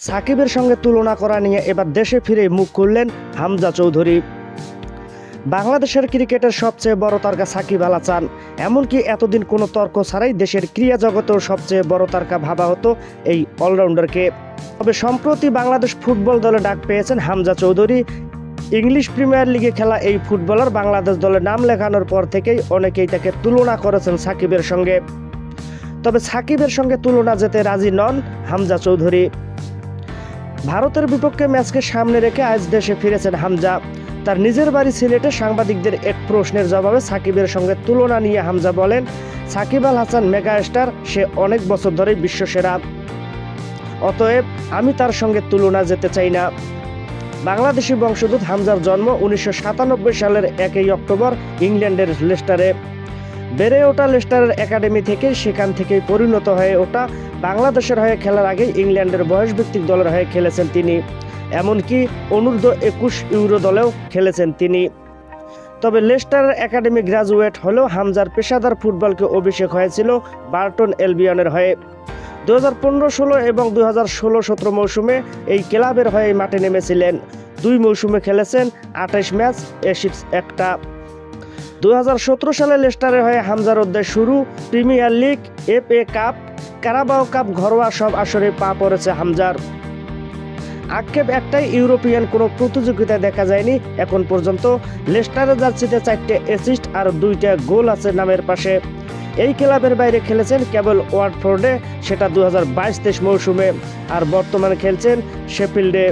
সাকিবের সঙ্গে তুলনা করা নিয়ে এবার দেশে ফিরে মুখ খুললেন হামজা চৌধুরী। বাংলাদেশের ক্রিকেটের সবচেয়ে বড় তারকা সাকিব আল হাসান। এমনকি এতদিন কোনো তর্ক ছাড়াই দেশের ক্রীড়া জগতেও সবচেয়ে বড় তারকা ভাবা হতো এই অলরাউন্ডারকে। তবে সম্প্রতি বাংলাদেশ ফুটবল দলে ডাক পেয়েছেন হামজা চৌধুরী। ইংলিশ প্রিমিয়ার লিগে খেলা এই ফুটবলার বাংলাদেশ দলে নাম লেখানোর পর থেকেই অনেকেই তাকে তুলনা করেছেন সাকিবের সঙ্গে। তবে সাকিবের সঙ্গে তুলনা যেতে রাজি নন হামজা চৌধুরী। ভারতের বিপক্ষে ম্যাচকে সামনে রেখে আজ দেশে ফিরেছেন হামজা। তার নিজের বাড়ি সিলেটে সাংবাদিকদের এক প্রশ্নের জবাবে সাকিবের সঙ্গে তুলনা নিয়ে হামজা বলেন, সাকিব আল হাসান মেগা স্টার সে অনেক বছর ধরেই বিশ্বসেরা। অতএব আমি তার সঙ্গে তুলনা যেতে চাই না। বাংলাদেশি বংশোদ্ভূত হামজার জন্ম উনিশশো সাতানব্বই সালের একই অক্টোবর ইংল্যান্ডের লেস্টারে। বেড়ে ওঠা লেস্টারের একাডেমি থেকে সেখান থেকেই পরিণত হয়ে ওঠা বাংলাদেশের হয়ে খেলার আগে ইংল্যান্ডের বয়সভিত্তিক দলের হয়ে খেলেছেন তিনি। এমনকি অনূর্ধ্ব একুশ ইউরো দলেও খেলেছেন তিনি। তবে লেস্টারের একাডেমি গ্রাজুয়েট হলেও হামজার পেশাদার ফুটবলকে অভিষেক হয়েছিল বার্টন এলবিয়নের হয়ে। দু হাজার পনেরো ষোলো এবং দু হাজার ষোলো সতেরো মৌসুমে এই ক্লাবের হয়ে মাঠে নেমেছিলেন। দুই মৌসুমে খেলেছেন আঠাশ ম্যাচ এসিক্স একটা। দু হাজার সতেরো সালে লেস্টারের হয়ে হামজার অধ্যায় শুরু, premier league, F A cup, Carabao cup, ঘরোয়া সব আসরে পা পড়েছে হামজার। আক্ষেপ একটাই, ইউরোপিয়ান কোনো প্রতিযোগিতায় দেখা যায়নি। এখন পর্যন্ত লেস্টারের জার্সিতে চারটে অ্যাসিস্ট আর দুইটা গোল আছে নামের পাশে। এই ক্লাবের বাইরে খেলেছেন কেবল ওয়ার্ডফোর্ডে, সেটা দু হাজার বাইশ মৌসুমে। আর বর্তমানে খেলছেন শেফিল্ডে।